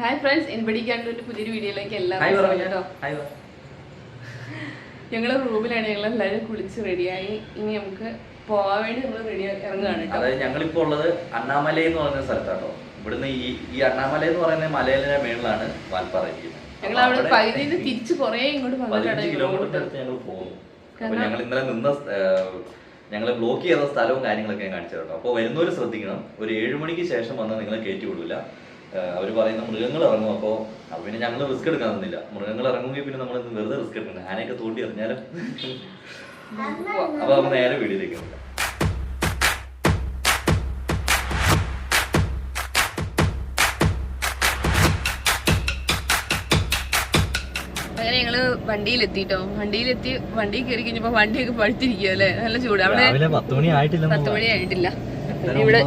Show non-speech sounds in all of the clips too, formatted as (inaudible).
Hi friends എനിബടിക്കാണ്ട് പുതിയൊരു വീഡിയോയിലേക്ക് എല്ലാവരും. ഞങ്ങൾ റൂമിലാണ് ഞങ്ങൾ എല്ലാവരും കുളിച്ച് റെഡിയായി ഇനി നമുക്ക് പോവാൻ വേണ്ടി നമ്മൾ റെഡി ഇറങ്ങുകയാണ് കേട്ടോ. അതായത് ഞങ്ങളിപ്പോ ഉള്ളത് അണ്ണാമല എന്ന് പറയുന്ന സ്ഥലത്താട്ടോ. ഇവിടുന്ന് ഈ ഈ അണ്ണാമല എന്ന് പറയുന്ന മലയിലെ മേളിലാണ് വാൽപ്പാറ ഇരിക്കുന്നത് ഞങ്ങൾ അവിടെ പകുതിയിൽ നിന്ന് തിരിച്ച് കുറേ ഇങ്ങോട്ട് പതിനഞ്ച് ഞങ്ങൾ കിലോമീറ്റർ. അടുത്ത് ഞങ്ങൾ പോകുന്നു അപ്പൊ ഞങ്ങൾ ഇന്നലെ നിന്ന ഞങ്ങൾ ബ്ലോക്ക് ചെയ്ത സ്ഥലവും കാര്യങ്ങളൊക്കെ ഞാൻ കാണിച്ചു കേട്ടോ അപ്പോൾ വരുന്നവർ ശ്രദ്ധിക്കണം. ഒരു ഏഴ് മണിക്ക് ശേഷം വന്നാൽ നിങ്ങളെ കയറ്റി വിടില്ല അവർ പറയുന്ന മൃഗങ്ങൾ ഇറങ്ങും. അപ്പോ അപ്പോൾ പിന്നെ ഞങ്ങൾ റിസ്ക് എടുക്കാൻ നിന്നില്ല. മൃഗങ്ങൾ ഇറങ്ങുമെങ്കിൽ പിന്നെ നമ്മൾ വെറുതെ റിസ്ക് എടുക്കണം ആനയൊക്കെ തോണ്ടി എറിഞ്ഞാലും അപ്പോൾ നമ്മൾ നേരെ വീടിലേക്ക്. അങ്ങനെ ഞങ്ങൾ വണ്ടിയിലെത്തിട്ടോ. വണ്ടിയിലെത്തി വണ്ടി കയറി കഴിഞ്ഞപ്പോ വണ്ടിയൊക്കെ പഴുത്തിരിക്കുക അല്ലേ? നല്ല ചൂട്. അവിടെ പത്ത് മണി ആയിട്ടില്ല. ഇവിടെ.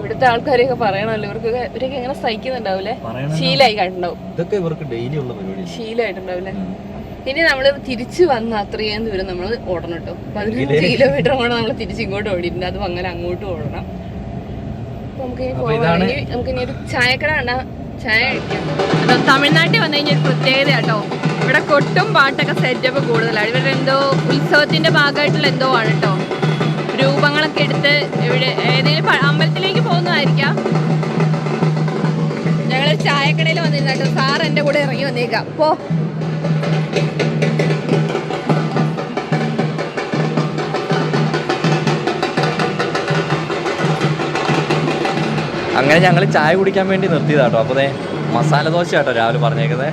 ഇവിടുത്തെ ആൾക്കാരെയൊക്കെ പറയണല്ലോ ഇവർക്ക് ഇവരൊക്കെ എങ്ങനെ സഹിക്കുന്നുണ്ടാവൂലേ. ശീലായി കണ്ടുണ്ടാവും ഇതൊക്കെ ഇവർക്ക് ഡെയിലി ഉള്ള പരിപാടി ശീലമായിട്ടുണ്ടാവില്ലേ ഇനി നമ്മൾ തിരിച്ചു വന്ന് അത്രയും ദൂരം നമ്മൾ ഓടണം കേട്ടോ. പതിനഞ്ച് കിലോമീറ്റർ കൊണ്ട് നമ്മൾ തിരിച്ച് ഇങ്ങോട്ട് ഓടിയിട്ടുണ്ട് അതും അങ്ങനെ അങ്ങോട്ട് ഓടണം. നമുക്ക് ഇനി പോവാം. നമുക്ക് ഇനി ഒരു ചായക്കട കണ്ടാ ചായ കഴിക്കാം. തമിഴ്നാട്ടിൽ വന്നു കഴിഞ്ഞാൽ ഒരു പ്രത്യേകത കേട്ടോ. ഇവിടെ കൊട്ടും പാട്ടൊക്കെ സെറ്റപ്പ് കൂടുതലാണ്. ഇവിടെ എന്തോ ഉത്സവത്തിന്റെ ഭാഗമായിട്ടുള്ള എന്തോ ആണ് കേട്ടോ. രൂപങ്ങളൊക്കെ എടുത്ത് ഇവിടെ ഏതെങ്കിലും അമ്പലത്തിലേക്ക് പോകുന്നതായിരിക്കാം. ഞങ്ങൾ ചായക്കടയിൽ വന്നിരുന്ന കേട്ടോ. സാർ എന്റെ കൂടെ ഇറങ്ങി വന്നേക്കാം. പോ. അങ്ങനെ ഞങ്ങൾ ചായ കുടിക്കാൻ വേണ്ടി നിർത്തിയതാട്ടോ അപ്പോൾ ദേ മസാല ദോശ കേട്ടോ രാവിലെ പറഞ്ഞേക്കുന്നത്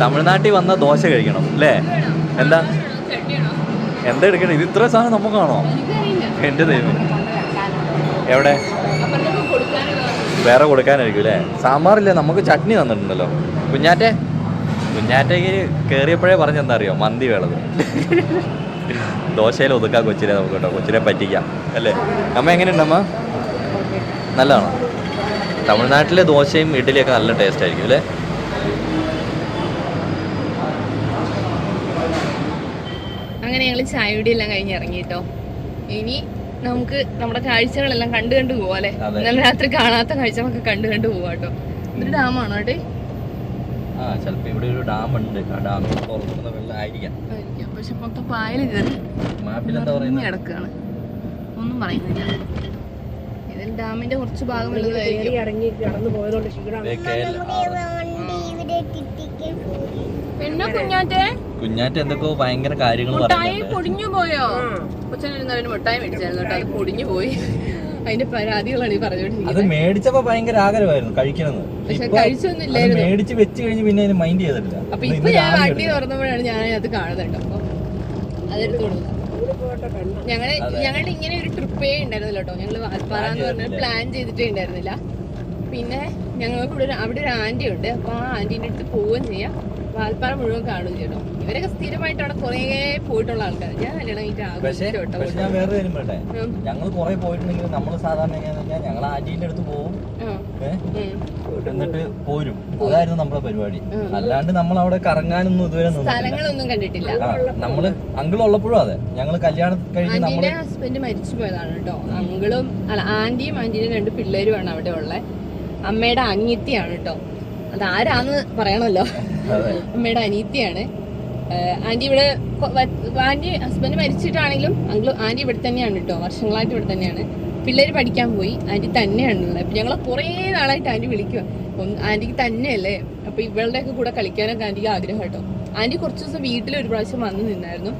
തമിഴ്നാട്ടിൽ വന്ന ദോശ കഴിക്കണം അല്ലേ? എന്താ? എന്താ എടുക്കണം? ഇത് ഇത്ര സാധനം നമുക്കാണോ എന്റെ ദൈവം എവിടെ? വേറെ കൊടുക്കാനായിരിക്കും അല്ലേ? സാമ്പാറില്ലേ? നമുക്ക് ചട്നി തന്നിട്ടുണ്ടല്ലോ. കുഞ്ഞാറ്റെ? കുഞ്ഞാറ്റയ്ക്ക് കയറിയപ്പോഴേ പറഞ്ഞെന്താ അറിയോ മന്തി വേണത്. ദോശയിൽ ഒതുക്കാം കൊച്ചിനെ നമുക്ക് കേട്ടോ. കൊച്ചിനെ പറ്റിക്കാം. അല്ലേ? അമ്മ എങ്ങനെയുണ്ട് അമ്മ? നല്ലതാണോ? തമിഴ്നാട്ടിലെ ദോശയും ഇഡ്ഡലിയൊക്കെ നല്ല ടേസ്റ്റ് ആയിരിക്കും അല്ലേ? അങ്ങനെ ഞങ്ങൾ ചായയുടെ എല്ലാം കഴിഞ്ഞ് കേട്ടോ. ഇനി നമുക്ക് നമ്മുടെ കാഴ്ചകളെല്ലാം കണ്ടു കണ്ടു പോവാ അല്ലെ? ഇന്നലെ രാത്രി കാണാത്ത കാഴ്ചകളൊക്കെ കണ്ടു കണ്ടു പോവാ കേട്ടോ. ഇതൊരു ഡാമാണോ ഏട്ടെ? ആ ചിലപ്പോ ഇവിടെ ഒരു ഡാം ഉണ്ട് ആ ഡാമിൽ തുറക്കുന്ന വെള്ളം ആയിരിക്കാം. ആയിരിക്കാം. പക്ഷെ മൊത്തം പായൽ കയറി. മാപ്പിൽ എന്താ പറയുന്നത് കിടക്കാണ്. ഒന്നും പറയുന്നില്ല. ഇതിൽ ഡാമിന്റെ കുറച്ച് ഭാഗം ഇറങ്ങി കടന്നു KL പെണ്ണോ പിന്നെ കുഞ്ഞാറ്റെ? കുഞ്ഞാറ്റ എന്തൊക്കെയോ ഭയങ്കര കാര്യങ്ങൾ മിഠായി പൊടിഞ്ഞു പോയോ? കൊച്ചൻ മിഠായി മേടിച്ചായിരുന്നു കേട്ടോ. അത് പൊടിഞ്ഞു പോയി. അതിന്റെ പരാതികളാണ് ഈ അത് പറഞ്ഞുകൊണ്ടിരിക്കുന്നത് മേടിച്ചപ്പോ ഭയങ്കര ആഗ്രഹമായിരുന്നു കഴിക്കണമെന്ന്. പക്ഷെ ഇപ്പൊ കഴിച്ചൊന്നുമില്ലായിരുന്നു. മേടിച്ച് വെച്ച് കഴിഞ്ഞ് പിന്നെ അതിന് മൈൻഡ് ചെയ്തിട്ടില്ല. അപ്പൊ ഇന്ന് ഇപ്പൊ ഞാൻ രാവിലെ വണ്ടി. തുറന്നപ്പോഴാണ് ഞാൻ അത് കാണുന്നുണ്ട് അപ്പൊ അതെടുത്തു ഞങ്ങൾ ഞങ്ങളുടെ ഇങ്ങനെ ഒരു ട്രിപ്പേ ഉണ്ടായിരുന്നില്ല കേട്ടോ. ഞങ്ങൾ വാൽപ്പാറ എന്ന് പറഞ്ഞ ചെയ്തിട്ടില്ല. പ്ലാൻ ചെയ്തിട്ടേ ഉണ്ടായിരുന്നില്ല. പിന്നെ ഞങ്ങൾക്ക് ഇവിടെ ഒരു അവിടെ ഒരു ആന്റി ഉണ്ട്. അപ്പൊ ആ ആന്റീന്റെ അടുത്ത് പോവുകയും ചെയ്യാം. വാൽപ്പാറ മുഴുവൻ കാണും ചേട്ടോ ഇവരൊക്കെ സ്ഥിരമായിട്ട് അവിടെ കുറേ പോയിട്ടുള്ള ആൾക്കാർ ഞാൻ കല്യാണം കഴിഞ്ഞിട്ട് ഞാൻ വേറെ കാര്യം പറയട്ടെ? ഞങ്ങൾ കുറെ പോയിട്ടുണ്ടെങ്കിൽ നമ്മൾ സാധാരണ എങ്ങനെയാന്ന് ഞങ്ങൾ ആന്റീന്റെ അടുത്ത് പോകും. എന്നിട്ട് പോരും. അതായിരുന്നു നമ്മുടെ പരിപാടി. അല്ലാണ്ട് നമ്മൾ അവിടെ കറങ്ങാനൊന്നും ഇതുവരെ സ്ഥലങ്ങളൊന്നും കണ്ടിട്ടില്ല. നമ്മൾ അങ്കിൾ ഉള്ളപ്പോഴും അതെ. ഞങ്ങൾ കല്യാണം കഴിഞ്ഞ് നമ്മൾ ഹസ്ബൻഡ് മരിച്ചു പോയതാണ് കേട്ടോ. അങ്കിളും അല്ല ആന്റിയും ആന്റിയുടെ രണ്ട് പിള്ളേരുമാണ് അവിടെ ഉള്ളത് അമ്മയുടെ അങ്ങിത്തിയാണ് കേട്ടോ. അത് ആരാന്ന് പറയണല്ലോ (laughs) അമ്മയുടെ അനീത്തിയാണ് ആന്റി ഇവിടെ ആന്റി ഹസ്ബൻഡ് മരിച്ചിട്ടാണെങ്കിലും അങ്കിൾ ആന്റി ഇവിടെ തന്നെയാണ് കേട്ടോ വർഷങ്ങളായിട്ട് ഇവിടെ തന്നെയാണ്. പിള്ളേർ പഠിക്കാൻ പോയി ആന്റി തന്നെയാണ് ഉള്ളത് അപ്പൊ ഞങ്ങളെ കുറേ നാളായിട്ട് ആന്റി വിളിക്കുക ആന്റിക്ക് തന്നെയല്ലേ? അപ്പൊ ഇവളുടെയൊക്കെ കൂടെ കളിക്കാനൊക്കെ ആന്റിക്ക് ആഗ്രഹം കേട്ടോ. ആന്റി കുറച്ച് ദിവസം വീട്ടിൽ ഒരു പ്രാവശ്യം വന്ന് നിന്നായിരുന്നു.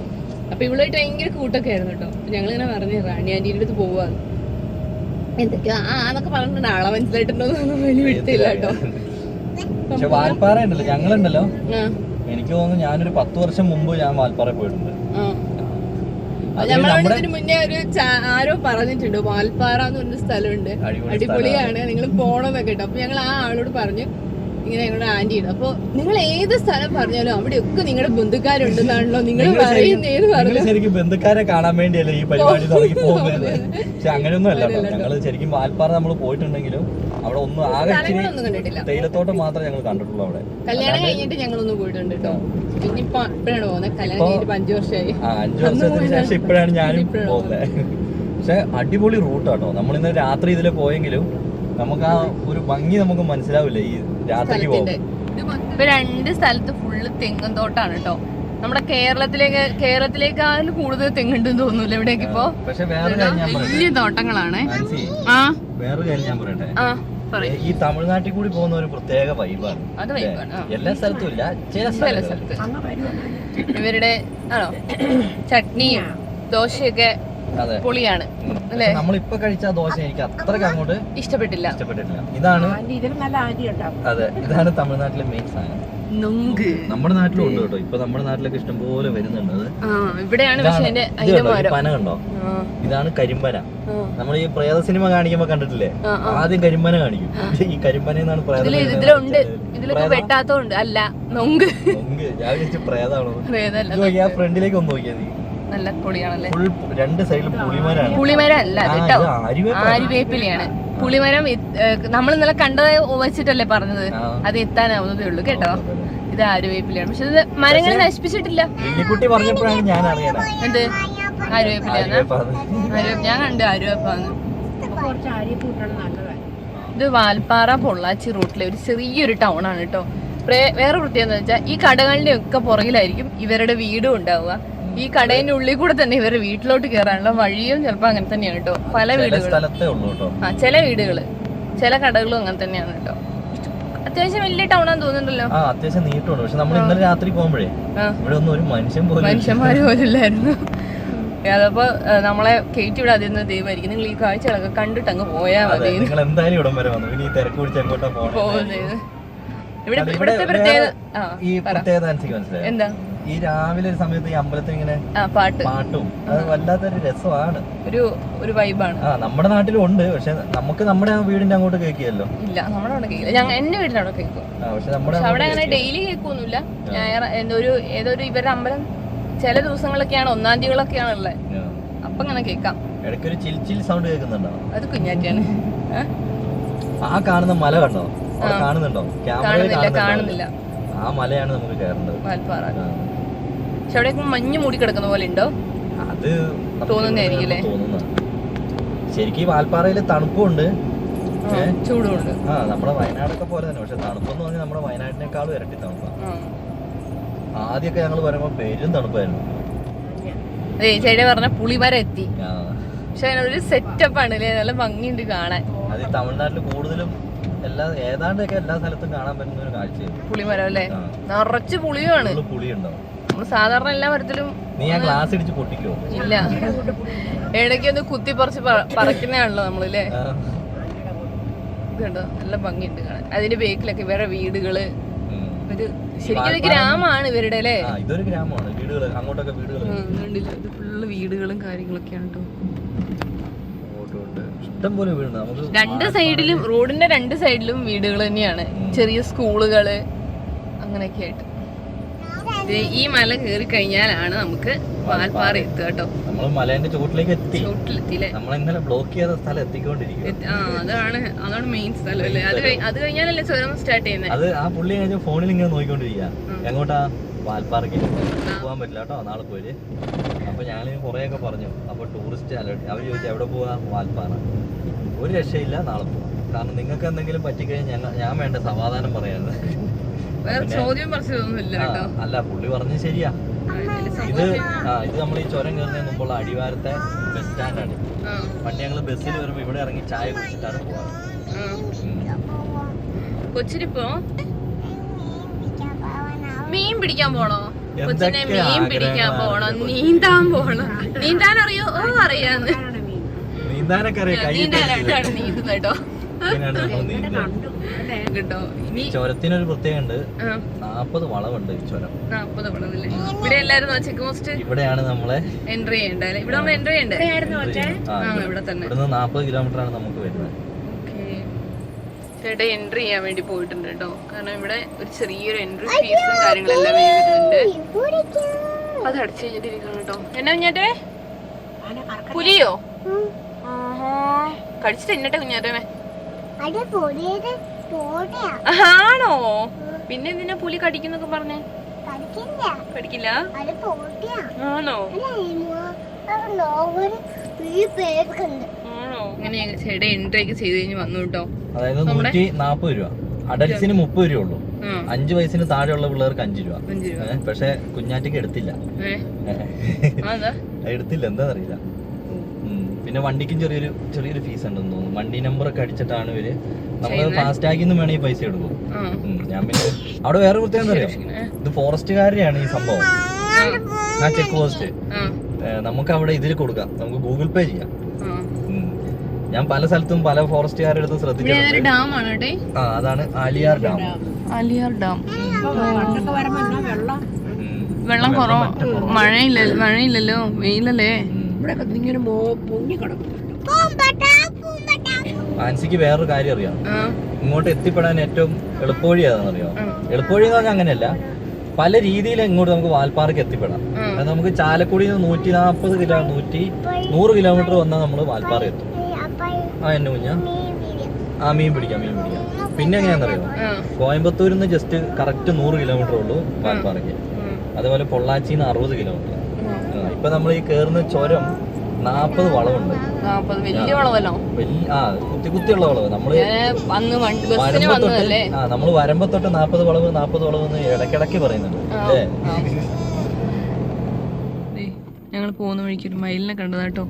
അപ്പൊ ഇവളായിട്ട് ഭയങ്കര കൂട്ടൊക്കെ ആയിരുന്നു കേട്ടോ. ഞങ്ങളിങ്ങനെ പറഞ്ഞു റാണി ആന്റിയുടെ അടുത്ത് പോവാന്ന് എന്തൊക്കെയാ ആ എന്നൊക്കെ പറഞ്ഞിട്ടുണ്ട്. ആളെ മനസ്സിലായിട്ടുണ്ടോ എന്നൊന്നും വലിയ കേട്ടോ. പക്ഷെ വാൽപ്പാറ ഉണ്ടല്ലോ ഞങ്ങളുണ്ടല്ലോ. എനിക്ക് തോന്നുന്നു ഞാനൊരു പത്ത് വർഷം മുമ്പ് ഞാൻ വാൽപ്പാറ പോയിട്ടുണ്ട്. നമ്മളോട് മുന്നേ ഒരു ആരോ പറഞ്ഞിട്ടുണ്ട് വാൽപ്പാറ എന്ന് പറഞ്ഞ സ്ഥലമുണ്ട്. അടിപൊളി അടിപൊളിയാണ് നിങ്ങൾ പോണമെന്നൊക്കെ കേട്ടോ. അപ്പൊ ഞങ്ങൾ ആ ആളോട് പറഞ്ഞു ഇങ്ങനെ ഞങ്ങളുടെ ആന്റി ഇടും അപ്പൊ നിങ്ങൾ ഏത് സ്ഥലം പറഞ്ഞാലും അവിടെയൊക്കെ നിങ്ങളുടെ ബന്ധുക്കാരുണ്ടെന്നാണല്ലോ നിങ്ങൾ പറയുന്നേന്ന് പറഞ്ഞു ശരിക്കും ബന്ധുക്കാരെ കാണാൻ വേണ്ടിയല്ലേ ഈ പരിപാടി തുടങ്ങി പോകുന്നത്? (laughs) പക്ഷെ അങ്ങനെയൊന്നും അല്ല ഞങ്ങൾ ശരിക്കും വാൽപ്പാറ നമ്മൾ പോയിട്ടുണ്ടെങ്കിലും അവിടെ ഒന്നും ആകെ ഇച്ചിരി തേയിലത്തോട്ടം മാത്രമേ ഞങ്ങൾ കണ്ടിട്ടുള്ളൂ അവിടെ. കല്യാണം കഴിഞ്ഞിട്ട് ഞങ്ങളൊന്നും പോയിട്ടുണ്ട് കേട്ടോ ഇനിയിപ്പോ ഇപ്പഴാണ് പോകുന്നത്? കല്യാണം കഴിഞ്ഞിട്ട് അഞ്ചു വർഷമായി. ആ അഞ്ചു വർഷത്തിന് ശേഷം ഇപ്പോഴാണ് ഞാനും പോകുന്നത്. പക്ഷെ അടിപൊളി റൂട്ടാട്ടോ നമ്മൾ ഇന്ന് രാത്രി ഇതിൽ പോയെങ്കിലും നമുക്ക് ആ ഒരു ഭംഗി നമുക്ക് മനസ്സിലാവില്ല ഈ രാത്രിക്ക് പോകും ഇപ്പൊ രണ്ട് സ്ഥലത്ത് ഫുള്ള് തെങ്ങും തോട്ടാണ് കേട്ടോ നമ്മുടെ കേരളത്തിലേക്ക് കേരളത്തിലേക്കാളും കൂടുതൽ തെങ്ങുണ്ടെന്ന് തോന്നുന്നു ഇവിടേക്ക് ഇപ്പോ? വലിയ തോട്ടങ്ങളാണ്. ആ. വേറെ കാര്യം ഞാൻ പറയട്ടെ? ആ പറയും. ഈ തമിഴ്നാട്ടിൽ കൂടി പോകുന്ന ഒരു പ്രത്യേക വൈബാണ്. അത് വൈബാണ് ആ. എല്ലാ സ്ഥലത്തും ഇല്ല ചില സ്ഥലത്ത്. ഇവരുടെ ആണോ? ചട്നിയും ദോശയൊക്കെ പൊളിയാണ്. നമ്മളിപ്പോ അല്ലേ? പക്ഷെ നമ്മളിപ്പൊ കഴിച്ച ദോശ എനിക്ക് അത്രയ്ക്ക് അങ്ങോട്ട് ഇഷ്ടപ്പെട്ടില്ല. ഇഷ്ടപ്പെട്ടിട്ടില്ല. ഇതാണ് അതെ ഇതാണ് തമിഴ്നാട്ടിലെ മെയിൻ സാധനം. നൊങ്ക്. നമ്മുടെ നാട്ടിലും ഉണ്ട് കേട്ടോ. ഇപ്പൊ നമ്മുടെ നാട്ടിലൊക്കെ ഇഷ്ടംപോലെ വരുന്നുണ്ട്. ഇവിടെയാണ് പക്ഷെ ഇതാണ്. അതിന്റെ? പന കണ്ടോ? ഇതാണ് കരിമ്പന. നമ്മൾ ഈ പ്രേത സിനിമ കാണിക്കുമ്പോ കണ്ടിട്ടില്ലേ. ആദ്യം കരിമ്പന കാണിക്കും. ഈ കരിമ്പന എന്നാണ് ഇതിലുണ്ട്. ഇതിലൊക്കെ? വെട്ടാത്തോണ്ട് അല്ല നൊങ്ക്. ഞാൻ വിചാരിച്ചു പ്രേതാണോ ആ ഫ്രണ്ടിലേക്ക് ഒന്ന് നോക്കിയാൽ മതി. നല്ല പൊളിയാണല്ലേ? രണ്ട് സൈഡിലും പുളിമരാണ്. പുളിമരല്ല കേട്ടോ ആര്യവേപ്പിലയാണ് പുളിമരം നമ്മൾ ഇന്നലെ കണ്ടത് വെച്ചിട്ടല്ലേ പറഞ്ഞത്. അത് എത്താനാവുന്നതേ ഉള്ളൂ കേട്ടോ. ഇത് ആരുവേപ്പിലാണ് പക്ഷെ ഇത് മരങ്ങൾ നശിപ്പിച്ചിട്ടില്ല. എന്ത്? ആരുവേപ്പിലാണ് ഞാൻ കണ്ടു ആരുവേപ്പാന്ന് ഇത് വാൽപ്പാറ പൊള്ളാച്ചി റൂട്ടിലെ ഒരു ചെറിയൊരു ടൗൺ ആണ് കേട്ടോ. വേറെ പ്രത്യേകത എന്ന് വെച്ചാൽ ഈ കടകളുടെ ഒക്കെ പുറകിലായിരിക്കും ഇവരുടെ വീടും ഉണ്ടാവുക. ഈ കടേന്റെ ഉള്ളിൽ കൂടെ തന്നെ ഇവർ വീട്ടിലോട്ട് കയറാനുള്ള വഴിയും ചിലപ്പോ അങ്ങനെ തന്നെയാണ് കേട്ടോ. പല വീടുകളും. ആ ചില വീടുകൾ. ചില കടകളും അങ്ങനെ തന്നെയാണ് കേട്ടോ. അത്യാവശ്യം വലിയ ടൗൺ ആണെന്ന് തോന്നുന്നുണ്ടല്ലോ. ആ അത്യാവശ്യം നീട്ടുണ്ട് പക്ഷെ നമ്മൾ ഇന്നലെ രാത്രി പോകുമ്പോഴേ ഇവിടെ ഒന്നും ഒരു മനുഷ്യൻ പോലും മനുഷ്യന്മാര് പോലില്ലായിരുന്നു അതപ്പോ നമ്മളെ കയറ്റി വിടാതെ ദൈവമായിരിക്കും. നിങ്ങൾ ഈ കാഴ്ചകളൊക്കെ കണ്ടിട്ട് അങ്ങ് പോയാ മതി. നിങ്ങൾ എന്തായാലും ഇവിടം വരെ വന്നു. ഇനി തിരക്ക് പിടിച്ച് എങ്ങോട്ടാ പോകുന്നത് ഇവിടെ ഇവിടുത്തെ ഇവിടെ പ്രത്യേകത ഈ പ്രത്യേകത എന്താ? ഈ രാവിലെ ഒരു സമയത്ത് ഈ അമ്പലത്തിൽ ഇങ്ങനെ പാട്ട്. പാട്ടും. അത് വല്ലാത്തൊരു രസമാണ്. ഒരു ഒരു വൈബാണ് ആ നമ്മുടെ നാട്ടിലും ഉണ്ട് പക്ഷെ നമുക്ക് നമ്മുടെ വീടിന്റെ അങ്ങോട്ട് കേൾക്കിയല്ലോ ഇല്ല നമ്മുടെ അവിടെ കേൾക്കില്ല. ഞങ്ങൾ എന്റെ വീടിന്റെ അവിടെ കേൾക്കും. പക്ഷെ നമ്മുടെ അവിടെ അങ്ങനെ ഡെയിലി കേൾക്കൊന്നുമില്ല. ഞായർ ഒരു ഏതൊരു ഇവരുടെ അമ്പലം ചില ദിവസങ്ങളൊക്കെയാണ് ഒന്നാം തീയതികളൊക്കെയാണ് ഉള്ളത്. അപ്പൊ അങ്ങനെ കേൾക്കാം. ഇടയ്ക്കൊരു ചിൽ ചിൽ സൗണ്ട് കേൾക്കുന്നുണ്ടോ? അത് കുഞ്ഞാറ്റിയാണ്. ആ? കാണുന്ന മല കണ്ടോ. കാണുന്നുണ്ടോ? ക്യാമറയിൽ കാണുന്നില്ല കാണുന്നില്ല. ആ മലയാണ് നമുക്ക് കയറേണ്ടത്. പക്ഷെ അവിടെ മഞ്ഞ് മൂടി കിടക്കുന്ന പോലെ ഉണ്ടോ? അത് തോന്നുന്നതായിരിക്കും ഇവിടെ ശരിക്കും ഈ വാൽപ്പാറയിൽ തണുപ്പുണ്ട്. ചൂടുണ്ട്. ആ നമ്മുടെ വയനാടൊക്കെ പോലെ തന്നെ. പക്ഷെ തണുപ്പെന്ന് പറഞ്ഞാൽ നമ്മുടെ വയനാട്ടിനേക്കാളും ഇരട്ടി തണുപ്പാണ്. ആദ്യമൊക്കെ ഞങ്ങൾ പറയുമ്പോൾ പേരും തണുപ്പായിരുന്നു. അതെ. ചേട്ടൻ പറഞ്ഞ പുളിമരം എത്തി. പക്ഷെ അതിനൊരു സെറ്റപ്പ് ആണ് അല്ലേ? നല്ല ഭംഗിയുണ്ട് കാണാൻ. അത് തമിഴ്നാട്ടിൽ കൂടുതലും എല്ലാ ഏതാണ്ടൊക്കെ എല്ലാ സ്ഥലത്തും കാണാൻ പറ്റുന്ന ഒരു കാഴ്ചയാണ് പുളിമരം അല്ലേ. നിറച്ച് പുളിയാണ് പുളിയുണ്ടാവും. നമ്മൾ സാധാരണ എല്ലാ മരത്തിലും നീ ആ ഗ്ലാസ് ഇടിച്ച് പൊട്ടിക്കോ? ഇല്ല. ഇടയ്ക്ക് ഒന്ന് കുത്തി പറിച്ച് പറക്കുന്നതാണല്ലോ നമ്മളില്ലേ. കണ്ടോ നല്ല ഭംഗിയുണ്ട് കാണാൻ. അതിന്റെ ബേക്കിലൊക്കെ വേറെ വീടുകൾ. ഒരു ശരിക്കും ഗ്രാമമാണ് ഇവരുടെ അല്ലേ ഇതൊരു ഗ്രാമമാണ്. വീടുകൾ അങ്ങോട്ടൊക്കെ വീടുകൾ ഇത് ഫുള്ള് വീടുകളും കാര്യങ്ങളൊക്കെയാണ് കേട്ടോ വീടുണ്ട്. നമുക്ക് രണ്ട് സൈഡിലും റോഡിന്റെ രണ്ട് സൈഡിലും വീടുകൾ തന്നെയാണ്. ചെറിയ സ്കൂളുകൾ അങ്ങനെയൊക്കെ ആയിട്ട്. ഈ മല കയറി കഴിഞ്ഞാലാണ് നമുക്ക് വാൽപ്പാറ എത്തുക കേട്ടോ. നമ്മൾ മലേന്റെ ചുവട്ടിലേക്ക് എത്തി. ചോട്ടിലെത്തിയില്ലേ നമ്മൾ ഇന്നലെ ബ്ലോക്ക് ചെയ്ത സ്ഥലം എത്തിക്കൊണ്ടിരിക്കും ആ അതാണ് അതാണ് മെയിൻ സ്ഥലം അല്ലേ? അത് അത് കഴിഞ്ഞാലല്ലേ സ്വരം സ്റ്റാർട്ട് ചെയ്യുന്നത് അത് ആ പുള്ളി കഴിഞ്ഞ ഫോണിൽ ഇങ്ങനെ നോക്കിക്കൊണ്ടിരിക്കുക എങ്ങോട്ടാ? വാൽപ്പാറയ്ക്ക്. പോകാൻ പറ്റില്ല കേട്ടോ നാളെ പോര് അപ്പൊ ഞങ്ങൾ കുറേയൊക്കെ പറഞ്ഞു. അപ്പൊ ടൂറിസ്റ്റ് അലർട്ട് അവർ ചോദിച്ചു എവിടെ പോവാ വാൽപ്പാറ? ഒരു രക്ഷയില്ല നാളെ പോവാം. കാരണം നിങ്ങൾക്ക് എന്തെങ്കിലും പറ്റിക്കഴിഞ്ഞാൽ ഞാൻ വേണ്ട സമാധാനം പറയാറ് വേറെ ചോദ്യം പറിച്ചതൊന്നുമില്ല ആ, കേട്ടോ. അല്ല പുള്ളി പറഞ്ഞത് ശരിയാ. ഇത് ആ ഇത് നമ്മൾ ഈ ചുരം കയറുന്നതിന് മുമ്പുള്ള അടിവാരത്തെ ബസ് സ്റ്റാൻഡാണ് പണ്ട് ഞങ്ങൾ ബസ്സിൽ വരുമ്പോൾ ഇവിടെ ഇറങ്ങി ചായ കുടിച്ചിട്ടാണ് പോവാറ്. കൊച്ചിരിപ്പോ കൊച്ചിനിപ്പോ മീൻ പിടിക്കാൻ പോണോ? കൊച്ചിനെ മീൻ പിടിക്കാൻ പോണോ? നീന്താൻ പോണോ? നീന്താൻ അറിയോ ഓ അറിയാന്ന്. നീന്താനൊക്കെ അറിയാം നീന്താനായിട്ടാണ് നീന്തുന്നത്. കേട്ടോ ഇനി ചുരത്തിനൊരു പ്രത്യേകമുണ്ട് ഉണ്ട് നാപ്പത് വളവുണ്ട് ഈ ചുരം. നാപ്പത് പടമില്ലേ ഇവിടെ എല്ലാരും ചെക്ക് പോസ്റ്റ് ഇവിടെയാണ് നമ്മളെ എൻട്രി ചെയ്യേണ്ടത് അല്ലേ? ഇവിടെ നമ്മൾ എൻട്രി ചെയ്യണ്ടേ ഇവിടെ- തന്നെ. ഇവിടുന്ന് നാപ്പത് കിലോമീറ്റർ ആണ് നമുക്ക് വരുന്നത്. ഓക്കേ. ചേട്ടാ എൻട്രി ചെയ്യാൻ വേണ്ടി പോയിട്ടുണ്ട് കേട്ടോ. കാരണം ഇവിടെ ഒരു ചെറിയൊരു എൻട്രി ഫീസും കാര്യങ്ങളെല്ലാം വരുന്നുണ്ട് അത് അടച്ചു കഴിഞ്ഞിട്ടിരിക്കണം കേട്ടോ. എന്നാ കുഞ്ഞാറ്റേ? പുലിയോ? ആഹാ. കടിച്ചിട്ട് എന്നിട്ടെ കുഞ്ഞാറ്റേ അത് പൊടിയത് തോടെയാ ആണോ? പിന്നെ എന്തിനാ പുലി കടിക്കുന്നൊക്കെ പറഞ്ഞേ? കടിക്കില്ല. ആണോ? ആണോ? ഇങ്ങനെ ചേട്ടൻ എൻട്രി ഒക്കെ ചെയ്ത് കഴിഞ്ഞ് വന്നു കേട്ടോ. അതായത് നൂറ്റി നാപ്പത് രൂപ. അഡൽസിന് മുപ്പത് രൂപ ഉള്ളൂ അഞ്ചു വയസ്സിന് താഴെയുള്ള പിള്ളേർക്ക് അഞ്ചു രൂപ. പക്ഷെ കുഞ്ഞാറ്റയ്ക്ക് എടുത്തില്ല. എടുത്തില്ല. എന്താ ഉം. പിന്നെ വണ്ടിക്കും ചെറിയൊരു ചെറിയൊരു ഫീസ് ഉണ്ടെന്ന് തോന്നുന്നു. വണ്ടി നമ്പർ ഒക്കെ അടിച്ചിട്ടാണ് ഇവർ നമ്മൾ ഫാസ്റ്റാഗിൽ നിന്ന് വേണമെങ്കിൽ പൈസ എടുക്കും. ഞാൻ പിന്നെ അവിടെ വേറെ പ്രത്യേകം എന്താ അറിയോ ഇത് ഫോറസ്റ്റുകാരെയാണ് ഈ സംഭവം. ആ ചെക്ക് പോസ്റ്റ് ആ. നമുക്ക് അവിടെ ഇതിൽ കൊടുക്കാം. നമുക്ക് ഗൂഗിൾ പേ ചെയ്യാം. ആ. ഞാൻ പല സ്ഥലത്തും പല ഫോറസ്റ്റുകാരുടെ അടുത്തും ശ്രദ്ധിച്ചിട്ടുണ്ട് ആ അതാണ് ആലിയാർ ഡാം. ആലിയാർ ഡാം. വെള്ളം? കുറവ്? മഴയില്ല മഴയില്ലല്ലോ? വെയിലല്ലേ? ഉം. ഇവിടെ ഇങ്ങനെ മോ പൊങ്ങി ആൻസിക്ക് വേറൊരു കാര്യം അറിയാം. ഇങ്ങോട്ട് എത്തിപ്പെടാൻ ഏറ്റവും എളുപ്പവഴി ഏതാണെന്നറിയോ. എളുപ്പവഴി എന്ന് പറഞ്ഞാൽ അങ്ങനെയല്ല. പല രീതിയിൽ ഇങ്ങോട്ട് നമുക്ക് വാൽപ്പാറയ്ക്ക് എത്തിപ്പെടാം. അതായത് നമുക്ക് ചാലക്കുടി നിന്ന് നൂറ്റി നാൽപ്പത് കിലോ നൂറ്റി നൂറ് കിലോമീറ്റർ വന്നാൽ നമ്മൾ വാൽപ്പാറ എത്തും. ആ എന്നെ കുഞ്ഞാ. ആ മീൻ പിടിക്കാം മീൻ പിടിക്കാം. പിന്നെ എങ്ങനെയാണെന്നറിയോ? കോയമ്പത്തൂരിൽ നിന്ന് ജസ്റ്റ് കറക്റ്റ് നൂറ് കിലോമീറ്റർ ഉള്ളൂ വാൽപ്പാറയ്ക്ക്. അതേപോലെ പൊള്ളാച്ചിയിൽ നിന്ന് അറുപത് കിലോമീറ്റർ. ഇപ്പൊ നമ്മൾ ഈ കേറുന്ന ചുരം നാപ്പത് വളവുണ്ട്. വലിയ വളവല്ലോ? ആ കുത്തി കുത്തിയുള്ള വളവ്. നമ്മൾ ആ നമ്മൾ വരമ്പ തൊട്ട് നാപ്പത് വളവ് നാപ്പത് വളവ് എന്ന് ഇടക്കിടക്ക് പറയുന്നുണ്ട്. അല്ലേ. ഞങ്ങൾ പോകുന്ന വഴിക്ക് ഒരു മയിലിനെ കണ്ടതാട്ടോ കേട്ടോ.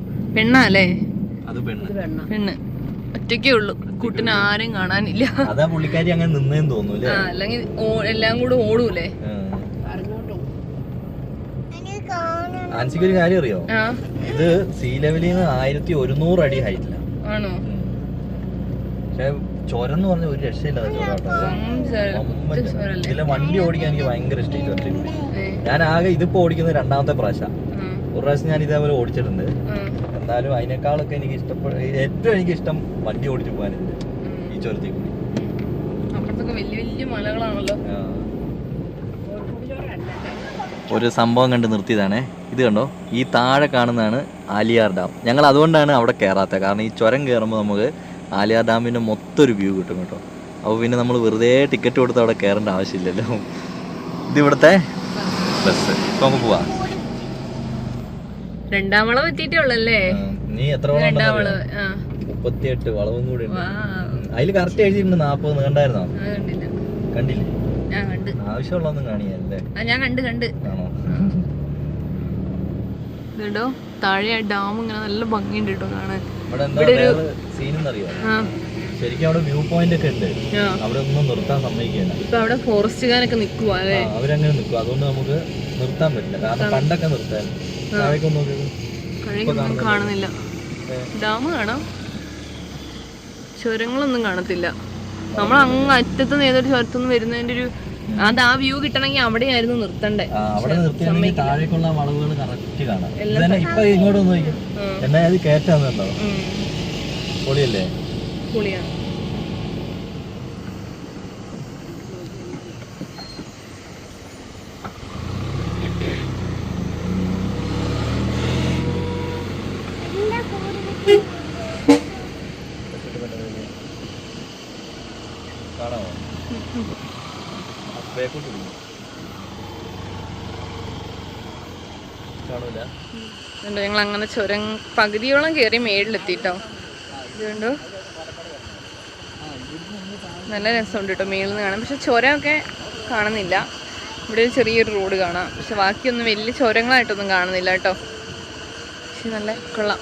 അത് പെണ്ണ്. ഒറ്റയ്ക്കേ ഉള്ളൂ. കൂട്ടിന് ആരും കാണാനില്ല. അതാ പുള്ളിക്കാരി അങ്ങനെ നിന്നേന്ന് തോന്നുന്നു അല്ലെങ്കിൽ എല്ലാം കൂടെ ഓടൂലേ ആ. അറിഞ്ഞോട്ടും എനിക്ക് കാണണം ആൻസിക്ക് ഒരു കാര്യം അറിയോ ഇത് സീ ലെവലിൽ നിന്ന് ആയിരത്തി ഒരുന്നൂറ് അടി ഹൈറ്റില്ല ആണോ? പക്ഷെ ചുരം എന്ന് പറഞ്ഞ ഒരു രക്ഷയില്ല ചുരം? ഇതിലെ വണ്ടി ഓടിക്കാൻ എനിക്ക് ഭയങ്കര ഇഷ്ടം ഞാൻ ആകെ ഇതിപ്പോ ഓടിക്കുന്നത് രണ്ടാമത്തെ പ്രാവശ്യം. ഒരു പ്രാവശ്യം ഞാൻ ഇതേപോലെ ഓടിച്ചിട്ടുണ്ട്. എന്നാലും അതിനേക്കാളൊക്കെ എനിക്ക് ഇഷ്ടപ്പെട്ട ഏറ്റവും എനിക്ക് ഇഷ്ടം വണ്ടി ഓടിച്ചു പോകാനുണ്ട് ഈ ചുരത്തിൽ കൂടി. ഒരു സംഭവം കണ്ട് നിർത്തിയതാണേ. ഇത് കണ്ടോ? ഈ താഴെ കാണുന്നതാണ് ആലിയാർ ഡാം. ഞങ്ങൾ അതുകൊണ്ടാണ് അവിടെ കയറാത്തത് കാരണം ഈ ചുരം കയറുമ്പോൾ നമുക്ക് ആലിയാർ ഡാമിന്റെ മൊത്തൊരു ഒരു വ്യൂ കിട്ടും കേട്ടോ. അപ്പോൾ പിന്നെ നമ്മൾ വെറുതെ ടിക്കറ്റ് കൊടുത്ത് അവിടെ കയറേണ്ട ആവശ്യമില്ലല്ലോ. ഇത് ഇവിടുത്തെ ബസ് ഇപ്പൊ നമുക്ക് പോവാം. രണ്ടാം വളവ് എത്തിയിട്ടേ ഉള്ളല്ലേ? നീ എത്ര വളവ് മുപ്പത്തിയെട്ട് വളവും കൂടി അതിൽ കറക്റ്റ് എഴുതിയിട്ടുണ്ട് നാപ്പത് കണ്ടായിരുന്നോ? കണ്ടില്ല. കണ്ടില്ലേ? ഞാൻ കണ്ടു. ആവശ്യമുള്ളതൊന്നും കാണിയല്ലേ ഞാൻ കണ്ട് കണ്ട്. ആണോ? കേട്ടോ താഴെ ആ ഡാം ഇങ്ങനെ നല്ല ഭംഗിയുണ്ട് കേട്ടോ കാണാൻ. ഇവിടെ ഒരു- ശരിക്കും അവിടെ വ്യൂ പോയിന്റ് ഒക്കെ ഉണ്ട്. അവിടെ ഒന്നും നിർത്താൻ സമ്മതിക്കില്ല ഇപ്പൊ അവിടെ ഫോറസ്റ്റുകാരൊക്കെ അല്ലേ? അവരങ്ങനെ നിൽക്കും. അതുകൊണ്ട് നമുക്ക് നിർത്താൻ പറ്റില്ല. കാരണം പണ്ടൊക്കെ നിർത്താൻ. കാണുന്നില്ല. ഡാം കാണാം. ചുരങ്ങളൊന്നും കാണത്തില്ല. നമ്മൾ അങ്ങ് അറ്റത്ത് ഏതൊരു ചുരത്തുനിന്ന് വരുന്നതിന്റെ ഒരു അത് ആ വ്യൂ കിട്ടണമെങ്കിൽ അവിടെയായിരുന്നു നിർത്തണ്ടേ. അവിടെ നിർത്തിയാണെങ്കിൽ താഴേക്കുള്ള വളവുകൾ കറക്റ്റ് കാണാം. ഇപ്പൊ ഇങ്ങോട്ട് ഒന്ന് എന്നാ അത് കയറ്റാന്നുണ്ടോ. പൊളിയല്ലേ? പൊളിയാണ് എന്റെ കൂടുതൽ കാണാമോ ബേക്കോട്ട് വിടുന്നു കാണൂല അതുകൊണ്ട് ഞങ്ങൾ അങ്ങനെ ചുരം പകുതിയോളം കയറി മേളിലെത്തിട്ടോ. ഇതുകൊണ്ടോ നല്ല രസമുണ്ട് കേട്ടോ മേളിൽ നിന്ന് കാണാം പക്ഷെ ചുരമൊക്കെ കാണുന്നില്ല. ഇവിടെ ഒരു ചെറിയൊരു റോഡ് കാണാം. പക്ഷെ ബാക്കിയൊന്നും വലിയ ചുരങ്ങളായിട്ടൊന്നും കാണുന്നില്ല കേട്ടോ പക്ഷെ നല്ല കൊള്ളാം.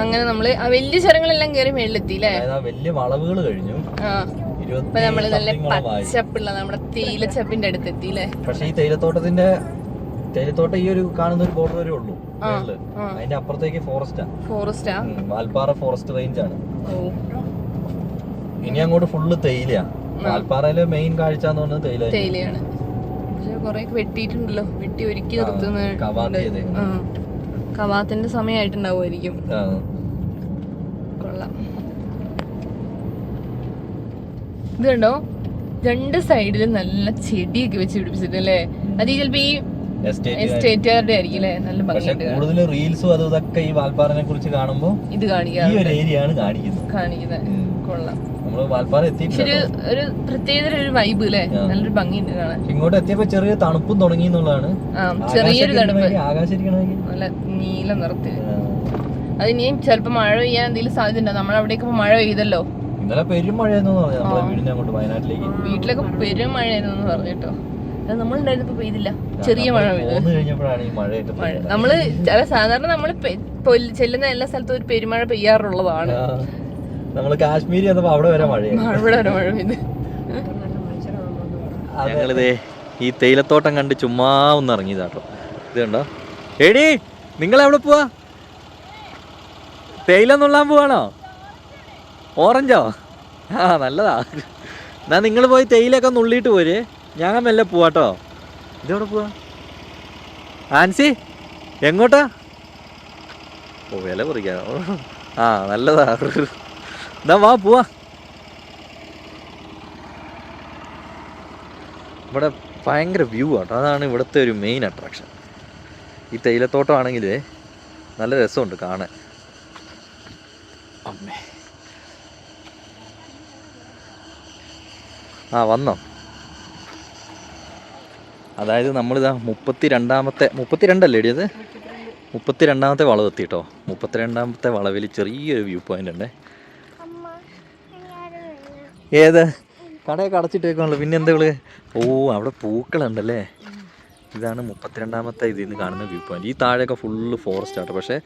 അങ്ങനെ നമ്മൾ ആ വലിയ ചുരങ്ങളെല്ലാം കയറി മേളിലെത്തി അല്ലേ വലിയ വളവുകൾ കഴിഞ്ഞു. നമ്മൾ നല്ല. പച്ചപ്പുള്ള നമ്മുടെ തേയിലച്ചപ്പിന്റെ അടുത്ത് എത്തിയില്ലേ അല്ലേ പക്ഷെ ഈ തേയിലത്തോട്ടത്തിന്റെ തേയിലത്തോട്ടം ഈ ഒരു കാണുന്ന ഒരു ബോർഡർ വരെ ഉള്ളൂ. അതിന്റെ അപ്പുറത്തേക്ക് ഫോറസ്റ്റാ ഫോറസ്റ്റാ വാൽപ്പാറ ഫോറസ്റ്റ് റേഞ്ച് ആണ്. ഇനി അങ്ങോട്ട് ഫുള്ള് തേയിലയാ വാൽപ്പാറയിലെ മെയിൻ കാഴ്ച എന്ന് പറഞ്ഞത് തേയില. തേയിലയാണ്. പക്ഷെ കൊറേ വെട്ടിയിട്ടുണ്ടല്ലോ. വെട്ടി ഒരുക്കി നിർത്തുന്ന. കവാത്തിന്റെ സമയമായിട്ടുണ്ടാവുമായിരിക്കും. കൊള്ളാം. ഇത് കണ്ടോ? രണ്ട് സൈഡിലും നല്ല ചെടിയൊക്കെ വെച്ച് പിടിപ്പിച്ചിട്ടല്ലേ അത് ഈ ചിലപ്പോ ഈ. എസ്റ്റേറ്റുകാരുടെ ആയിരിക്കും അല്ലേ? നല്ല ഭംഗിയുണ്ട്. കൂടുതൽ റീൽസും അതും ഇതൊക്കെ ഈ വാൽപ്പാറനെ കുറിച്ച് കാണുമ്പോ ഇത് ഈ കാണിക്കാറ് ഒരു ഏരിയ ആണ് കാണിക്കുന്നത്. കാണിക്കുന്നത് കൊള്ളാം. നമ്മൾ വാൽപ്പാറ ഒരു ഒരു വൈബ് അല്ലേ? ആ. നല്ലൊരു ഭംഗിയുണ്ട് കാണാൻ. ഇങ്ങോട്ട് എത്തിയപ്പോ ചെറിയ തണുപ്പും തുടങ്ങി എന്നുള്ളതാണ്. ചെറിയൊരു തണുപ്പ്. ആകാശിരിക്കണമെങ്കിൽ നല്ല നീല മഴ പെയ്യാൻ എന്തെങ്കിലും സാധ്യത ഉണ്ടോ? നമ്മളവിടേക്ക് മഴ പെയ്തല്ലോ. ഇന്നലെ പെരും മഴയെന്നു പറഞ്ഞു നമ്മളെ വീടിനെ അങ്ങോട്ട് വയനാട്ടിലേക്ക്. വീട്ടിലൊക്കെ പെരും മഴ പറഞ്ഞിട്ടോ പറഞ്ഞു കേട്ടോ. അത് നമ്മളുണ്ടായിരുന്നപ്പോൾ പെയ്തില്ല. ചെറിയ മഴ പെയ്തു. നമ്മൾ ചില സാധാരണ നമ്മൾ ചെല്ലുന്ന എല്ലാ സ്ഥലത്തും ഒരു പെരുമഴ പെയ്യാറുള്ളതാണ്. നമ്മൾ കാശ്മീരി അവിടെ വരെ മഴ പെയ്ത്. ഞങ്ങളിതേ ഈ തേയിലത്തോട്ടം കണ്ട് ചുമ്മാ ഒന്ന് ഇറങ്ങിയതാട്ടോ ഇത് കണ്ടോ? എടി നിങ്ങൾ എവിടെ പോവാ? തേയില നുള്ളാൻ പോവാണോ? ഓറഞ്ചോ? ആ നല്ലതാ. എന്നാ നിങ്ങൾ പോയി തേയിലൊക്കെ നുള്ളിയിട്ട് പോര്. ഞാൻ മെല്ലെ പോവാട്ടോ ഇതെവിടെ പോവാ? ആൻസി എങ്ങോട്ടാ? ഓ വില പറിക്കാനോ ആ നല്ലതാ. എന്നാ വാ പോവാ. ഇവിടെ ഭയങ്കര വ്യൂ ആട്ടോ അതാണ് ഇവിടുത്തെ ഒരു മെയിൻ അട്രാക്ഷൻ ഈ തേയിലത്തോട്ടം ആണെങ്കിൽ നല്ല രസമുണ്ട് കാണാൻ. അമ്മേ. ആ വന്നോ. അതായത് നമ്മളിതാ മുപ്പത്തി രണ്ടാമത്തെ മുപ്പത്തി രണ്ടല്ലേ ഇടി അത്? മുപ്പത്തി രണ്ടാമത്തെ വളവ് എത്തി കേട്ടോ മുപ്പത്തി രണ്ടാമത്തെ വളവിൽ ചെറിയൊരു വ്യൂ പോയിന്റ് ഉണ്ട്. ഏത്? കടയൊക്കെ അടച്ചിട്ടേക്കാണല്ലോ പിന്നെ എന്താ ഇവൾ? ഓ അവിടെ പൂക്കളുണ്ടല്ലേ. ഇതാണ് മുപ്പത്തിരണ്ടാമത്തെ ഇതിൽ നിന്ന് കാണുന്ന വ്യൂ പോയിന്റ് ഈ താഴെയൊക്കെ ഫുള്ള് ഫോറസ്റ്റ് ആട്ടോ. പക്ഷേ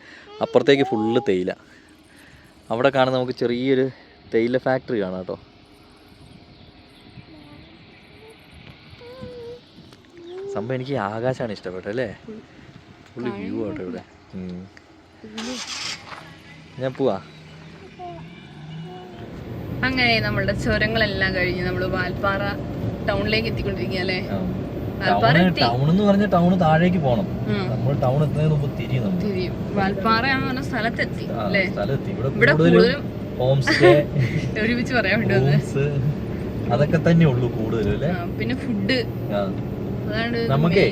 അപ്പുറത്തേക്ക് ഫുള്ള് തേയില. അവിടെ കാണുന്ന നമുക്ക് ചെറിയൊരു തേയില ഫാക്ടറി കാണാം കേട്ടോ. സംഭവം എനിക്ക് ആകാശമാണ് ഇഷ്ടപ്പെട്ടത് അല്ലേ? ഫുള്ള് വ്യൂ ആട്ടോ ഇവിടെ. ഞാൻ പോവാ. അങ്ങനെ നമ്മളുടെ ചുരങ്ങളെല്ലാം കഴിഞ്ഞ് നമ്മൾ വാൽപ്പാറ ടൗണിലേക്ക് എത്തിക്കൊണ്ടിരിക്കുക അല്ലേ? വാൽപ്പാറ ടൗൺ എന്ന് പറഞ്ഞ ടൗൺ താഴേക്ക് പോണം. നമ്മൾ ടൗൺ എത്തുന്നതിന് മുമ്പ് തിരിയുന്നുണ്ട് തിരിയും. വാൽപ്പാറ എന്ന് പറഞ്ഞ സ്ഥലത്തെത്തി ആ, അല്ലേ? സ്ഥലത്ത് ഇവിടെ ഇവിടെ കൂടുതലും കൂടുതലും ഹോം സ്റ്റേ (laughs) ഒരുമിച്ച് പറയാൻ വേണ്ടി അതൊക്കെ തന്നെ ഉള്ളൂ കൂടുതലും പിന്നെ ഫുഡ്. നമുക്കേ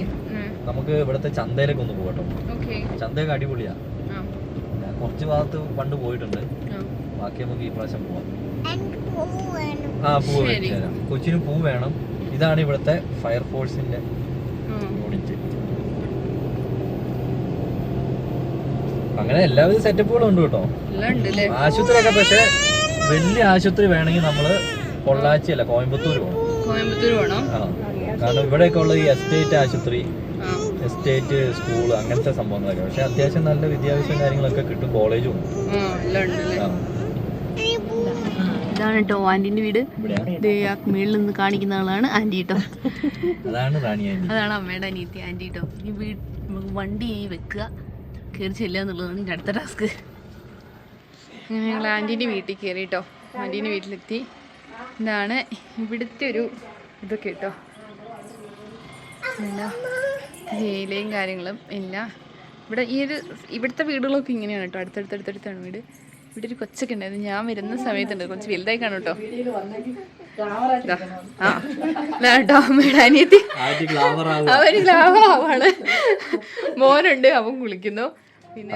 നമുക്ക് ഇവിടുത്തെ ചന്തയിലൊക്കെ ഒന്ന് പോകട്ടോ. ഓക്കെ. ചന്തയൊക്കെ അടിപൊളിയാ. ഞാൻ കുറച്ച് ഭാഗത്ത് പണ്ട് പോയിട്ടുണ്ട്. ബാക്കി നമുക്ക് ഈ പ്രാവശ്യം പോവാം. ആ പൂ വേണം. മേടിച്ചു തരാം. കൊച്ചിന് പൂ വേണം. ഇതാണ് ഇവിടുത്തെ ഫയർഫോഴ്സിന്റെ യൂണിറ്റ് അങ്ങനെ എല്ലാവിധ സെറ്റപ്പുകളും ഉണ്ട് കേട്ടോ. എല്ലാം ഉണ്ട് അല്ലേ ആശുപത്രിയൊക്കെ പക്ഷെ വലിയ ആശുപത്രി വേണമെങ്കിൽ നമ്മൾ പൊള്ളാച്ചി അല്ല കോയമ്പത്തൂർ പോകണം കോയമ്പത്തൂർ പോകണം ആ. കാരണം ഇവിടെയൊക്കെ ഉള്ള ഈ എസ്റ്റേറ്റ് ആശുപത്രി എസ്റ്റേറ്റ് സ്കൂൾ അങ്ങനത്തെ സംഭവങ്ങളൊക്കെ. പക്ഷെ അത്യാവശ്യം നല്ല വിദ്യാഭ്യാസവും കാര്യങ്ങളൊക്കെ കിട്ടും കോളേജും. ഇതാണ് കേട്ടോ ആന്റിന്റെ വീട്. ദേ ആ മേളിൽ നിന്ന് കാണിക്കുന്ന ആളാണ് ആന്റി കേട്ടോ അതാണ് അതാണ് അമ്മയുടെ അനിയത്തി ആന്റി കേട്ടോ ഈ വീട് നമുക്ക് വണ്ടി വെക്കുക കയറി ചെല്ലുക എന്നുള്ളതാണ് ഇതിന്റെ അടുത്ത ടാസ്ക്. അങ്ങനെ ഞങ്ങൾ ആന്റീന്റെ വീട്ടിൽ കയറി കേട്ടോ ആന്റീന്റെ വീട്ടിലെത്തി. ഇതാണ് ഇവിടുത്തെ ഒരു ഇതൊക്കെ കേട്ടോ എന്താ തേയിലയും കാര്യങ്ങളും എല്ലാം. ഇവിടെ ഈ ഒരു ഇവിടുത്തെ വീടുകളൊക്കെ ഇങ്ങനെയാണ് കേട്ടോ. അടുത്തടുത്തടുത്തടുത്താണ് വീട്. ഇവിടെ ഒരു കൊച്ചൊക്കെ ഉണ്ടായിരുന്നു ഞാൻ വരുന്ന സമയത്തുണ്ട്. കുറച്ച് വലുതായി കാണും കേട്ടോ. ആ. കേട്ടോ അനിയത്തി. അവന് മോനുണ്ട് അവൻ കുളിക്കുന്നു.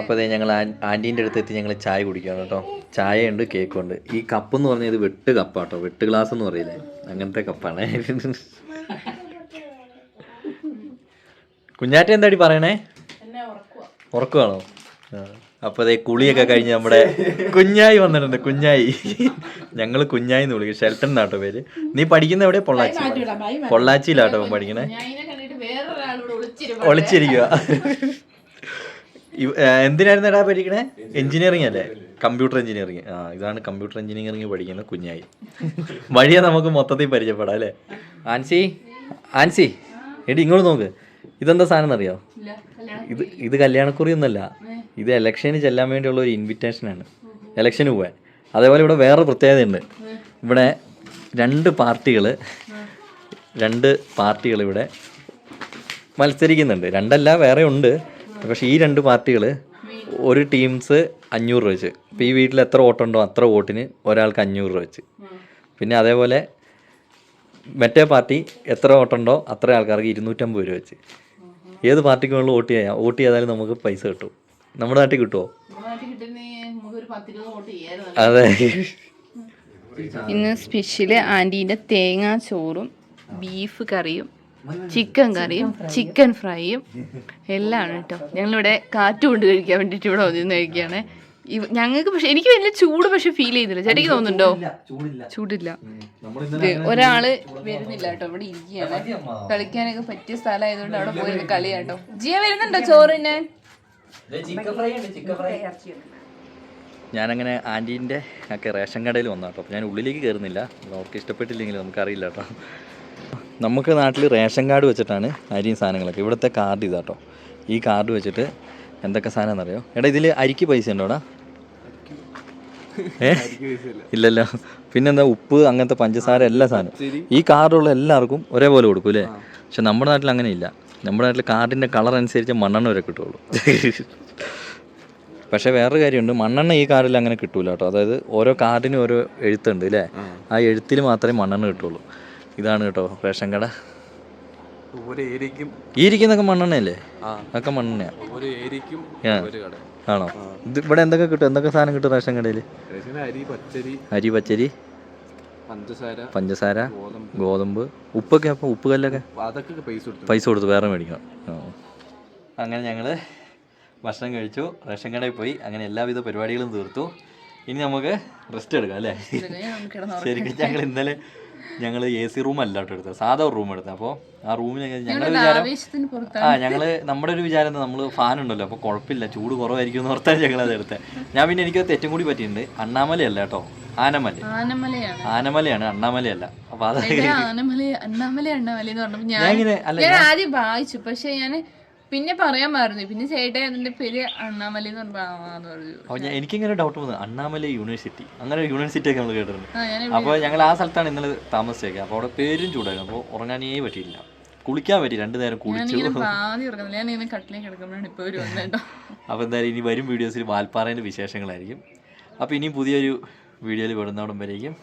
അപ്പോൾ ഞങ്ങൾ ആന്റീന്റെ അടുത്ത് എത്തി ഞങ്ങൾ ചായ കുടിക്കുകയാണ് കേട്ടോ. ചായ ഉണ്ട് കേക്കും ഉണ്ട് ഈ കപ്പ് എന്ന് പറഞ്ഞാൽ ഇത് വെട്ട് കപ്പാട്ടോ വെട്ട് ഗ്ലാസ് എന്ന് പറയില്ലേ? അങ്ങനത്തെ കപ്പാണ് കുഞ്ഞാറ്റ എന്താടി പറയണേ? ഉറക്കുവാണോ. അപ്പൊ അതെ കുളിയൊക്കെ കഴിഞ്ഞ് നമ്മുടെ കുഞ്ഞായി വന്നിട്ടുണ്ട് കുഞ്ഞായി. ഞങ്ങൾ കുഞ്ഞായി എന്ന് വിളിക്കും. ഷെൽട്ടൻ എന്നാട്ടോ പേര്. നീ പഠിക്കുന്ന എവിടെ പൊള്ളാച്ചി പൊള്ളാച്ചിയിലാട്ടോ പഠിക്കണേ. ഒളിച്ചിരിക്കുക എന്തിനായിരുന്നു എടാ പഠിക്കണേ? എഞ്ചിനീയറിംഗ് അല്ലേ? Computer engineering. ആ ഇതാണ് കമ്പ്യൂട്ടർ എഞ്ചിനീയറിംഗ് പഠിക്കുന്ന കുഞ്ഞായി. വഴിയെ നമുക്ക് മൊത്തത്തിൽ പരിചയപ്പെടാം അല്ലേ? ആൻസി ആൻസി. എടി ഇങ്ങോട്ട് നോക്ക്. ഇതെന്താ സാധനം എന്നറിയോ? ഇത് ഇത് കല്യാണക്കുറി ഒന്നല്ല. ഇത് ഇലക്ഷന് ചെല്ലാൻ വേണ്ടിയുള്ള ഒരു ഇൻവിറ്റേഷനാണ് ഇലക്ഷന് പോവാൻ അതേപോലെ ഇവിടെ വേറെ പ്രത്യേകതയുണ്ട്. ഇവിടെ രണ്ട് പാർട്ടികൾ രണ്ട് പാർട്ടികൾ ഇവിടെ മത്സരിക്കുന്നുണ്ട്. രണ്ടല്ല വേറെ ഉണ്ട്. പക്ഷേ ഈ രണ്ട് പാർട്ടികൾ ഒരു ടീംസ് അഞ്ഞൂറ് രൂപ വെച്ച്. ഇപ്പോൾ ഈ വീട്ടിൽ എത്ര വോട്ടുണ്ടോ അത്ര വോട്ടിന് ഒരാൾക്ക് അഞ്ഞൂറ് രൂപ വെച്ച്. പിന്നെ അതേപോലെ മറ്റേ പാർട്ടി എത്ര വോട്ടുണ്ടോ അത്ര ആൾക്കാർക്ക് ഇരുന്നൂറ്റമ്പത് രൂപ വെച്ച്. ഏത് പാർട്ടിക്ക് വേണമെങ്കിലും വോട്ട് ചെയ്യാം. വോട്ട് ചെയ്താലും നമുക്ക് പൈസ കിട്ടും. നമ്മുടെ നാട്ടിൽ കിട്ടുമോ അതെ. ഇന്ന് സ്പെഷ്യൽ ആന്റീന്റെ തേങ്ങാ ചോറും ബീഫ് കറിയും ചിക്കൻ കറിയും ചിക്കൻ ഫ്രൈയും എല്ലാം ആണ് കേട്ടോ. ഞങ്ങളിവിടെ കാറ്റ് കൊണ്ട് കഴിക്കാൻ വേണ്ടിയിട്ട് ഇവിടെ വന്നിരുന്ന് കഴിക്കുകയാണ്. ഞങ്ങൾക്ക് പക്ഷെ എനിക്ക് വലിയ ചൂട് പക്ഷെ ഫീൽ ചെയ്യുന്നില്ല. ചേട്ടക്ക് തോന്നുന്നുണ്ടോ? ചൂടില്ല ചൂടില്ല. നമ്മൾ ഇത് ഒരാൾ വരുന്നില്ല കേട്ടോ ഇവിടെ ഇരിക്കുകയാണ്. കളിക്കാനൊക്കെ പറ്റിയ സ്ഥലമായതുകൊണ്ട് അവിടെ പോയി കളിയാട്ടോ ജിയ വരുന്നുണ്ടോ ചോറിന് ഞാനങ്ങനെ ആന്റീന്റെ ഒക്കെ റേഷൻ കടയിൽ വന്നു കേട്ടോ. അപ്പോൾ ഞാൻ ഉള്ളിലേക്ക് കയറുന്നില്ല. അവർക്ക് ഇഷ്ടപ്പെട്ടില്ലെങ്കിലും നമുക്കറിയില്ല കേട്ടോ. നമുക്ക് നാട്ടിൽ റേഷൻ കാർഡ് വെച്ചിട്ടാണ് അരിയും സാധനങ്ങളൊക്കെ. ഇവിടുത്തെ കാർഡ് ഇതാട്ടോ ഈ കാർഡ് വെച്ചിട്ട് എന്തൊക്കെ സാധനം എന്നറിയോ എടാ ഇതിൽ അരിക്ക് പൈസ ഉണ്ടോടാ? ഏ? ഇല്ലല്ലോ. പിന്നെന്താ ഉപ്പ് അങ്ങനത്തെ പഞ്ചസാര എല്ലാ സാധനം. ഈ കാർഡുള്ള എല്ലാവർക്കും ഒരേപോലെ കൊടുക്കും അല്ലേ പക്ഷെ നമ്മുടെ നാട്ടിൽ അങ്ങനെ ഇല്ല. നമ്മുടെ നാട്ടിൽ കാർഡിന്റെ കളർ അനുസരിച്ച് മണ്ണെണ്ണ വരെ കിട്ടുള്ളൂ (laughs) പക്ഷെ വേറൊരു കാര്യമുണ്ട്. മണ്ണെണ്ണ ഈ കാർഡിൽ അങ്ങനെ കിട്ടൂല കേട്ടോ. അതായത് ഓരോ കാർഡിനും ഓരോ എഴുത്തുണ്ട് അല്ലേ ആ. എഴുത്തിൽ മാത്രമേ മണ്ണെണ്ണ കിട്ടുള്ളൂ ഇതാണ് കേട്ടോ റേഷൻ കട. ഈ ഇരിക്കുന്നൊക്കെ മണ്ണെണ്ണയല്ലേ? അതൊക്കെ മണ്ണെണ്ണയാ. ആണോ? ഇത് ഇവിടെ എന്തൊക്കെ കിട്ടും? എന്തൊക്കെ സാധനം കിട്ടും റേഷൻ കടയിൽ അരി പച്ചരി അരി പച്ചരി പഞ്ചസാര പഞ്ചസാര ഗോതമ്പ്. ഉപ്പൊക്കെ അപ്പം ഉപ്പ് കല്ലൊക്കെ? അതൊക്കെ പൈസ കൊടുത്തു പൈസ കൊടുത്ത് വേറെ മേടിക്കണം. അങ്ങനെ ഞങ്ങൾ ഭക്ഷണം കഴിച്ചു. റേഷൻ കടയിൽ പോയി. അങ്ങനെ എല്ലാവിധ പരിപാടികളും തീർത്തു. ഇനി നമുക്ക് റെസ്റ്റ് എടുക്കാം അല്ലേ? ശരിക്കും ഞങ്ങൾ ഇന്നലെ ഞങ്ങൾ എ സി റൂം അല്ല കേട്ടോ എടുത്തത്. സാധാ റൂം എടുത്തത്. അപ്പോൾ ആ റൂമിൽ ഞങ്ങൾ വിചാരം ആ ഞങ്ങൾ നമ്മുടെ ഒരു വിചാരം എന്താ നമ്മൾ ഫാൻ ഉണ്ടല്ലോ അപ്പോൾ കുഴപ്പമില്ല ചൂട് കുറവായിരിക്കും എന്ന് ഓർത്താണ് ഞങ്ങൾ അത് എടുത്തത്. ഞാൻ പിന്നെ എനിക്ക് തെറ്റും കൂടി പറ്റിയിട്ടുണ്ട്. അണ്ണാമലയല്ല കേട്ടോ ആനമല. ആനമലയാണ്. അണ്ണാമലയല്ല. അപ്പൊ അതായത് ഇങ്ങനെ ഞാൻ ആദ്യം വായിച്ചു. പക്ഷേ ഞാൻ പിന്നെ പറയാൻ മറന്നു പിന്നെ ചേട്ടാ അതിന്റെ പേര് അണ്ണാമല എന്ന് പറഞ്ഞു എനിക്ക് എനിക്കിങ്ങനെ ഡൗട്ട് വന്നു അണ്ണാമല യൂണിവേഴ്സിറ്റി അങ്ങനെ ഒരു യൂണിവേഴ്സിറ്റി ഒക്കെ നമ്മൾ കേട്ടിട്ടുണ്ട്. അപ്പോൾ ഞങ്ങൾ ആ സ്ഥലത്താണ് ഇന്നലെ താമസിച്ചേക്കുക അപ്പോൾ അവിടെ പേരും ചൂടായിരുന്നു. അപ്പോൾ ഉറങ്ങാനേ പറ്റിയില്ല. കുളിക്കാൻ പറ്റി. രണ്ടു നേരം കുളിച്ചു. ഇങ്ങനെ അപ്പോൾ എന്തായാലും ഇനി വരും വീഡിയോസിൽ വാൽപ്പാറേന്റെ വിശേഷങ്ങളായിരിക്കും. അപ്പോൾ ഇനിയും പുതിയൊരു വീഡിയോയിൽ വിടുന്നവിടം വരേക്കും.